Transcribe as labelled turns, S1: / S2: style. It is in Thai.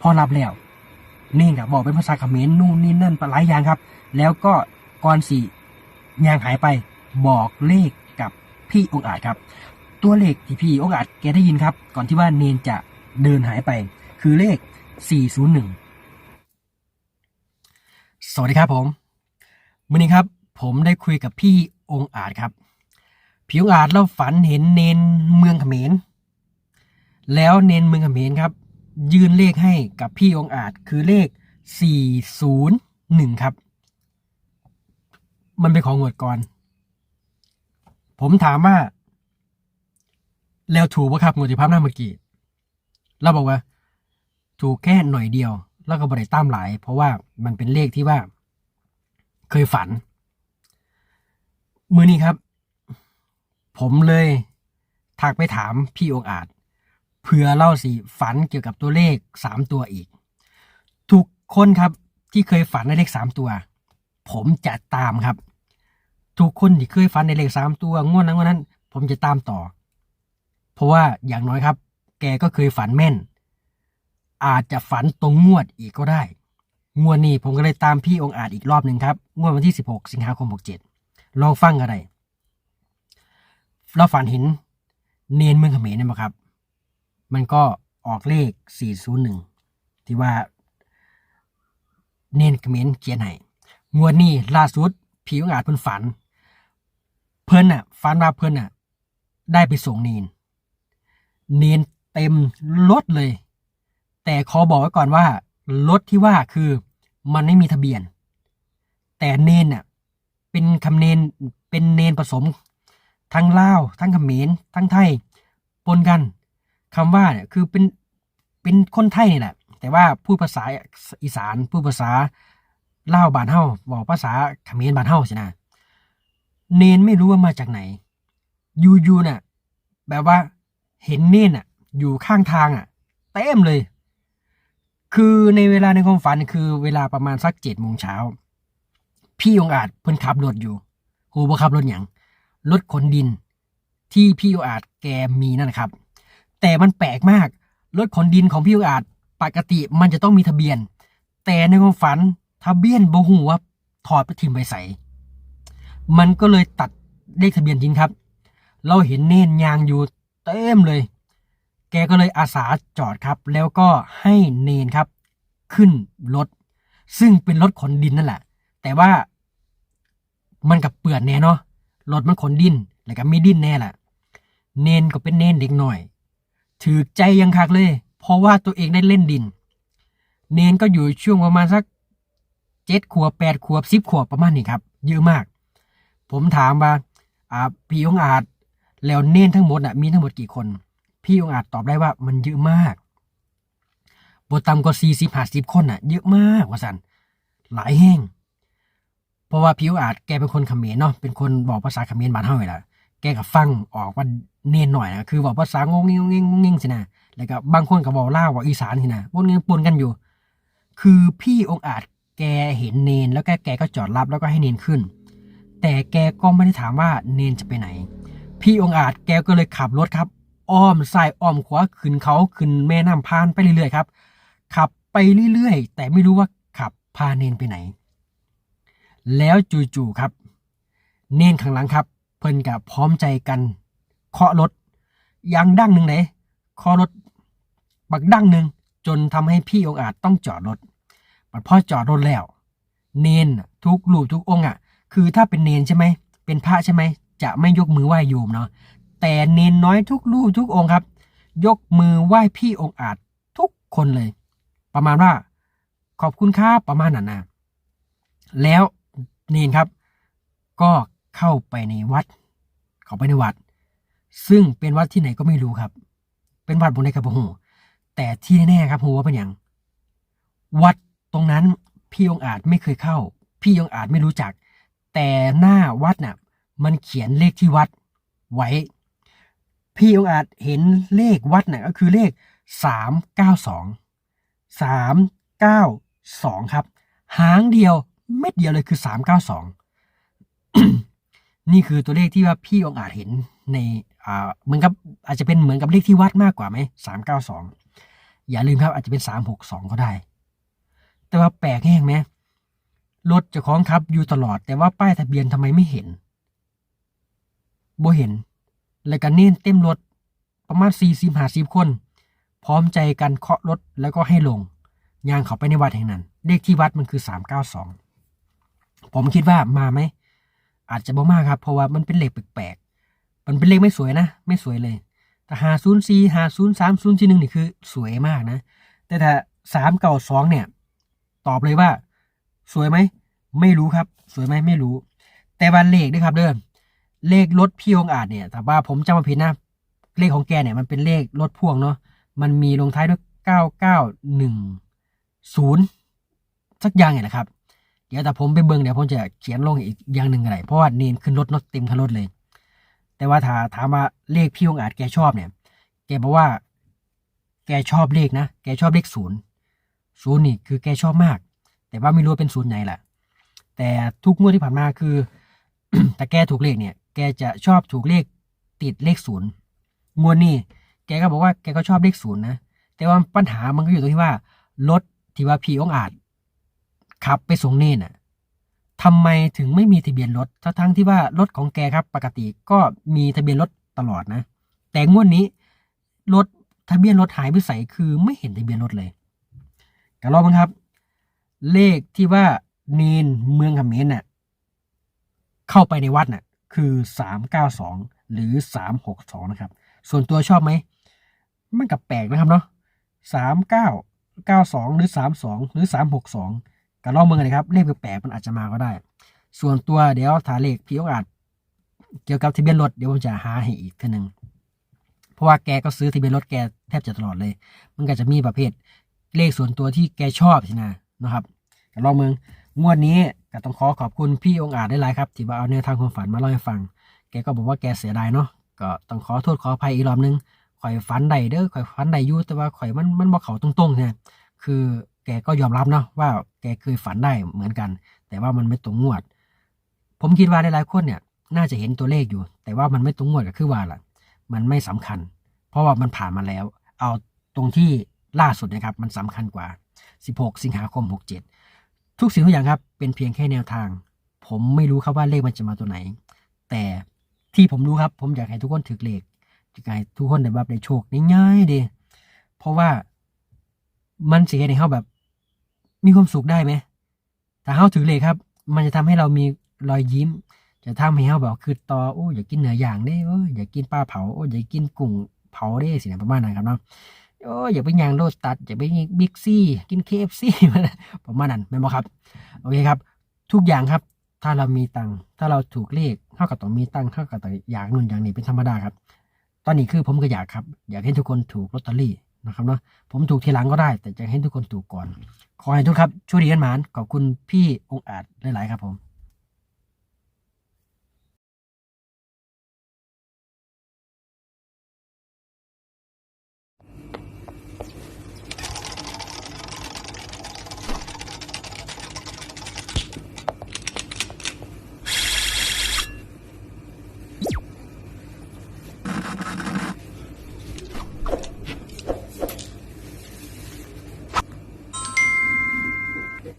S1: พอรับแล้วนี่กับบอกเป็นภาษาเขมรนู่นนี่นั่นหลายอย่างครับ แล้วก็ก่อนสี่ยางหายไปบอกเลขกับพี่องอาจครับ ตัวเลขที่พี่องอาจแกได้ยินครับ ก่อนที่ว่าเนนจะเดินหายไป คือเลข 401 สวัสดีครับผมวันนี้ครับ ผมได้คุยกับพี่องอาจครับ พี่องอาจเล่าฝันเห็นเนนเมืองเขมรแล้วเนนเมืองเขมรครับ ยื่นเลขให้กับพี่องอาจคือเลข 401 ครับ มันเป็นของงวดก่อน ผมถามว่า แล้วถูกปะครับงวดที่ภาพหน้าเมื่อกี้เราบอกว่า ถูกแค่หน่อยเดียว แล้วก็บริตามหลาย เพราะว่ามันเป็นเลขที่ว่า เคยฝัน มือนี้ครับ ผมเลยทักไปถามพี่องอาจ เผื่อเล่าสิฝันเกี่ยวกับตัวเลขสามตัวอีก ทุกคนครับที่เคยฝันในเลขสามตัว ผมจะตามครับ ทุกคนที่เคยฝันในเลขสามตัวงวดนั้นงวดนั้น ผมจะตามต่อ เพราะว่าอย่างน้อยครับ แกก็เคยฝันแม่น อาจจะฝันตรงงวดอีกก็ได้ งวดนี้ผมก็เลยตามพี่องอาจอีกรอบหนึ่งครับ งวดวันที่ 16 สิงหาคม 67ลองฟังอะไรเราฝันเห็นเนนเมืองเขมรเนี่ยมั้ครับ มันก็ออกเลข 401 ที่ว่า เนนเขมรเขียนให้งวดนี้ล่าสุดพี่องอาจเพิ่นฝัน เพิ่นอะฝันว่าเพิ่นอะ ได้ไปส่งเนนเนนเต็มรถเลย แต่ขอบอกไว้ก่อนว่ารถที่ว่าคือมันไม่มีทะเบียน แต่เนนน่ะเป็นคำเนนเป็นเนนผสม ทั้งลาวทั้งเขมรทั้งไทยปนกัน คำว่าเนี่ยคือเป็นเป็นคนไทยนี่แหละแต่ว่าพูดภาษาอีสานพูดภาษาเล่าบ้านเฮาบอกภาษาเขมรบ้านเฮาสินะเนนไม่รู้ว่ามาจากไหนยูยูน่ะ แบบว่าเห็นเนนอะ อยู่ข้างทางอะเต็มเลย คือในเวลาในความฝันคือเวลาประมาณสักเจ็ดโมงเช้า พี่องอาจเพิ่นขับรถอยู่หูบ่ขับรถอย่างรถขนดิน ที่พี่องอาจแกมีนั่นนะครับ แต่มันแปลกมาก รถขนดินของพี่องอาจปกติมันจะต้องมีทะเบียน แต่ในความฝันทะเบียนบหูว่าถอดไปทิมไปใส่มันก็เลยตัดเลขทะเบียนทิ้งครับ เราเห็นเน่นยางอยู่เต็มเลย แกก็เลยอาสาจอดครับ แล้วก็ให้เนนครับ ขึ้นรถ ซึ่งเป็นรถขนดินนั่นแหละ แต่ว่ามันกับเปื่อนแน่เนาะรถมันขนดิน แล้วก็มีดินแน่แหละ เนนก็เป็นเนนเด็กหน่อย ถือใจยังคักเลย เพราะว่าตัวเองได้เล่นดิน เนนก็อยู่ช่วงประมาณสักเจ็ดขวบแปดขวบสิบขวบประมาณนี้ครับ เยอะมาก ผมถามว่าอ่าพี่องอาจแล้วเนนทั้งหมดอะมีทั้งหมดกี่คน พี่องอาจตอบได้ว่ามันเยอะมากบต่ำกว่าสี่สิบห้าสิบคนอะ เยอะมากว่าสันหลายแห้งเพราะว่าพี่องอาจแกเป็นคนเขมรเนาะเป็นคนบอกภาษาเขมรบ้านเฮาเลยล่ะ แกก็ฟังออกว่าเนียนหน่อยนะคือบอกภาษางงงิงงงงงสินะแล้วก็บางคนก็บอกล่าวว่าอีสานสินะพวกนี้ปนกันอยู่ คือพี่องอาจแกเห็นเนนแล้วแกแกก็จอดรับแล้วก็ให้เนนขึ้น แต่แกก็ไม่ได้ถามว่าเนนจะไปไหน พี่องอาจแกก็เลยขับรถครับ อ้อมซ้ายอ้อมขวาขึ้นเขาขึ้นแม่น้ำพานไปเรื่อยๆครับ ขับไปเรื่อยๆ แต่ไม่รู้ว่าขับพาเนนไปไหน แล้วจู่ๆครับ เนนข้างหลังครับ เพิ่นกับพร้อมใจกันเคาะรถยางดั้งหนึ่งไหนเคาะรถบักดั้งหนึ่งจนทำให้พี่องอาจต้องจอดรถบัดพ่อจอดรถแล้ว เนนน่ะทุกลูกทุกองค์อะ คือถ้าเป็นเนนใช่ไหม เป็นพระใช่ไหม จะไม่ยกมือไหว้โยมเนาะ แต่เนนน้อยทุกรูปทุกองค์ครับ ยกมือไหว้พี่องค์อาจทุกคนเลย ประมาณว่า ขอบคุณครับประมาณนั้นนะแล้วเนนครับ ก็ เข้าไปในวัด เข้าไปในวัด ซึ่งเป็นวัดที่ไหนก็ไม่รู้ครับ เป็นวัดบนในกระหูแต่ที่แน่ๆครับหูว่าเป็นอย่างวัดตรงนั้นพี่องอาจไม่เคยเข้า พี่องอาจไม่รู้จัก แต่หน้าวัดน่ะ มันเขียนเลขที่วัดไว้ พี่องอาจเห็นเลขวัดน่ะก็คือเลขสามเก้าสองสามเก้าสองครับ หางเดียวเม็ดเดียวเลยคือสามเก้าสอง นี่คือตัวเลขที่ว่าพี่องอาจเห็นในอ่าเหมือนกับอาจจะเป็นเหมือนกับเลขที่วัดมากกว่าไหมสามเก้าสองอย่าลืมครับอาจจะเป็นสามหกสองก็ได้ แต่ว่าแปลกแห้งไหมรถจะคล้องครับอยู่ตลอด แต่ว่าป้ายทะเบียนทำไมไม่เห็นบ่เห็น แล้วก็เน้นเต็มรถประมาณสี่สิบห้าสิบคน พร้อมใจกันเคาะรถแล้วก็ให้ลงยางเขาไปในวัดแห่งนั้น เลขที่วัดมันคือสามเก้าสองผมคิดว่ามาไหม อาจจะบ่มากครับ เพราะว่ามันเป็นเลขแปลกๆ มันเป็นเลขไม่สวยนะ ไม่สวยเลย แต่หาศูนย์สี่หาศูนย์สามศูนย์สี่หนึ่งนี่คือสวยมากนะ แต่ถ้าสามเก้าสองเนี่ย ตอบเลยว่า สวยไหม ไม่รู้ครับ สวยไหมไม่รู้ แต่ว่าเลขด้วยครับเด้อเลขรถพี่องอาจเนี่ย แต่ว่าผมจำมาผิดนะ เลขของแกเนี่ยมันเป็นเลขรถพ่วงเนาะ มันมีลงท้ายด้วยเก้าเก้าหนึ่งศูนย์สักอย่างเนี่ยแหละครับ เดี๋ยวแต่ผมไปเบิ่งเดี๋ยวผมจะเขียนลงอีกอย่างหนึ่งก็ได้เพราะว่าเนนขึ้นรถนาะเต็มคันรถเลย แต่ว่าถ้าถามว่าเลขพี่องอาจแกชอบเนี่ย แกบอกว่า แกชอบเลขนะแกชอบเลขศูนย์ศูนย์นี่คือแกชอบมาก แต่ว่าไม่รู้เป็นศูนย์ไหนแหละแต่ทุกงวดที่ผ่านมาคือแต่แกถูกเลขเนี่ย แกจะชอบถูกเลขติดเลขศูนย์งวดนี้แกก็บอกว่าแกก็ชอบเลขศูนย์นะแต่ว่าปัญหามันก็อยู่ตรงที่ว่ารถที่ว่าพี่องอาจ ขับไปส่งเน่นน่ะทำไมถึงไม่มีทะเบียนรถทั้งทั้งที่ว่ารถของแกครับ ปกติก็มีทะเบียนรถตลอดนะ แต่งวดนี้รถทะเบียนรถหายไปใส่คือไม่เห็นทะเบียนรถเลยกันรอบมั้งครับ เลขที่ว่าเนนเมืองขมรน่ะเข้าไปในวัดน่ะคือสามเก้าสองหรือสามหกสองนะครับ ส่วนตัวชอบไหมมันกับแปลกนะครับเนาะสามเก้าเก้าสองหรือสามสองหรือสามหกสอง ก็ลองเมืองกันะครับ เลขแปลกมันอาจจะมาก็ได้ ส่วนตัวเดี๋ยวถ้าเลขพี่โอกาสเกี่ยวกับทะเบียนรถเดี๋ยวผมจะหาให้อีกทีหนึ่งเพราะว่าแกก็ซื้อทะเบียนรถแกแทบจะตลอดเลย มันก็จะมีประเภทเลขส่วนตัวที่แกชอบสินะนะครับก็ลองเมืองงวดนี้ก็ต้องขอขอบคุณพี่องอาจได้หลายครับที่มาเอาแนวทางความฝันมาเล่าให้ฟัง แกก็บอกว่าแกเสียดายเนาะก็ต้องขอโทษขออภัยอีกรอบนึงข่อยฝันใดเด้อข่อยฝันใดอยู่แต่ว่าข่อยมันมันบ่เขาตรงๆเนี่ยคือ แกก็ยอมรับเนาะว่าแกเคยฝันได้เหมือนกัน แต่ว่ามันไม่ตรงงวด ผมคิดว่าหลายๆคนเนี่ยน่าจะเห็นตัวเลขอยู่ แต่ว่ามันไม่ตรงงวดก็คือว่าล่ะ มันไม่สำคัญ เพราะว่ามันผ่านมาแล้ว เอาตรงที่ล่าสุดนะครับ มันสำคัญกว่า 16 สิงหาคม 67 ทุกสิ่งทุกอย่างครับ เป็นเพียงแค่แนวทาง ผมไม่รู้ครับว่าเลขมันจะมาตัวไหน แต่ที่ผมรู้ครับ ผมอยากให้ทุกคนถือเลขอยากให้ทุกคนได้แบบได้โชคง่ายๆดีเพราะว่ามันเสียในเขาแบบ มีความสุขได้ไหมถ้าเขาถือเลขครับ มันจะทำให้เรามีรอยยิ้ม จะทำให้เขาแบบคือต่อโอ้อยากกินเนื้อย่างเด้โอ้อยากกินปลาเผาโอ้อยากกินกุ้งเผาเด้สินะประมาณนั้นครับเนาะโอ้อยาไปย่างโลตัด อย่าไปบิ๊กซี่กินเคฟซี่ประมาณนั้นแม่นบอครับ โอเคครับ ทุกอย่างครับ ถ้าเรามีตังค์ถ้าเราถูกเลขเท่ากับต้องมีตังค์เท่ากับต้องอยากนู่นอย่างนี้เป็นธรรมดาครับ ตอนนี้คือผมก็อยากครับ อยากให้ทุกคนถูกลอตเตอรี่ นะครับเนาะผมถูกทีหลังก็ได้ แต่จะให้ทุกคนถูกก่อน ขอให้ทุกครับช่วยดีกันหมานขอบคุณพี่องอาจหลาย ๆ ครับผม